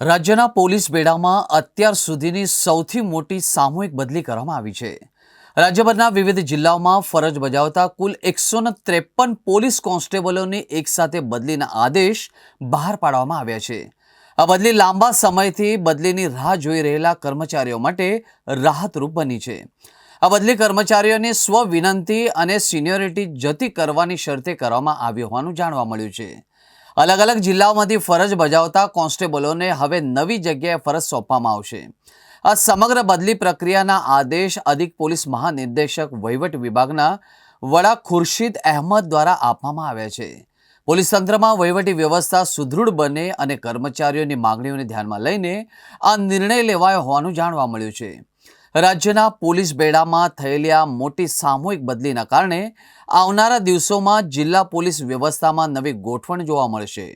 રાજ્યના પોલીસ બેડામાં અત્યાર સુધીની સૌથી મોટી સામૂહિક બદલી કરવામાં આવી છે. રાજ્યભરના વિવિધ જિલ્લાઓમાં ફરજ બજાવતા કુલ એકસો ત્રેપન પોલીસ કોન્સ્ટેબલોની એકસાથે બદલીના આદેશ બહાર પાડવામાં આવ્યા છે. આ બદલી લાંબા સમયથી બદલીની રાહ જોઈ રહેલા કર્મચારીઓ માટે રાહતરૂપ બની છે. આ બદલી કર્મચારીઓની સ્વ વિનંતી અને સિનિયોરિટી જતી કરવાની શરતે કરવામાં આવી હોવાનું જાણવા મળ્યું છે. અલગ અલગ જિલ્લાઓમાંથી ફરજ બજાવતા કોન્સ્ટેબલોને હવે નવી જગ્યાએ ફરજ સોંપવામાં આવશે. આ સમગ્ર બદલી પ્રક્રિયાના આદેશ અધિક પોલીસ મહાનિર્દેશક વહીવટ વિભાગના વડા ખુરશીદ અહેમદ દ્વારા આપવામાં આવ્યા છે. પોલીસ તંત્રમાં વહીવટી વ્યવસ્થા સુદૃઢ બને અને કર્મચારીઓની માંગણીઓને ધ્યાનમાં લઈને આ નિર્ણય લેવાયો હોવાનું જાણવા મળ્યું છે. રાજ્યના પોલીસ બેડામાં થયેલી આ મોટી સામૂહિક બદલીના કારણે આવનારા દિવસોમાં જિલ્લા પોલીસ વ્યવસ્થામાં નવી ગોઠવણ જોવા મળશે.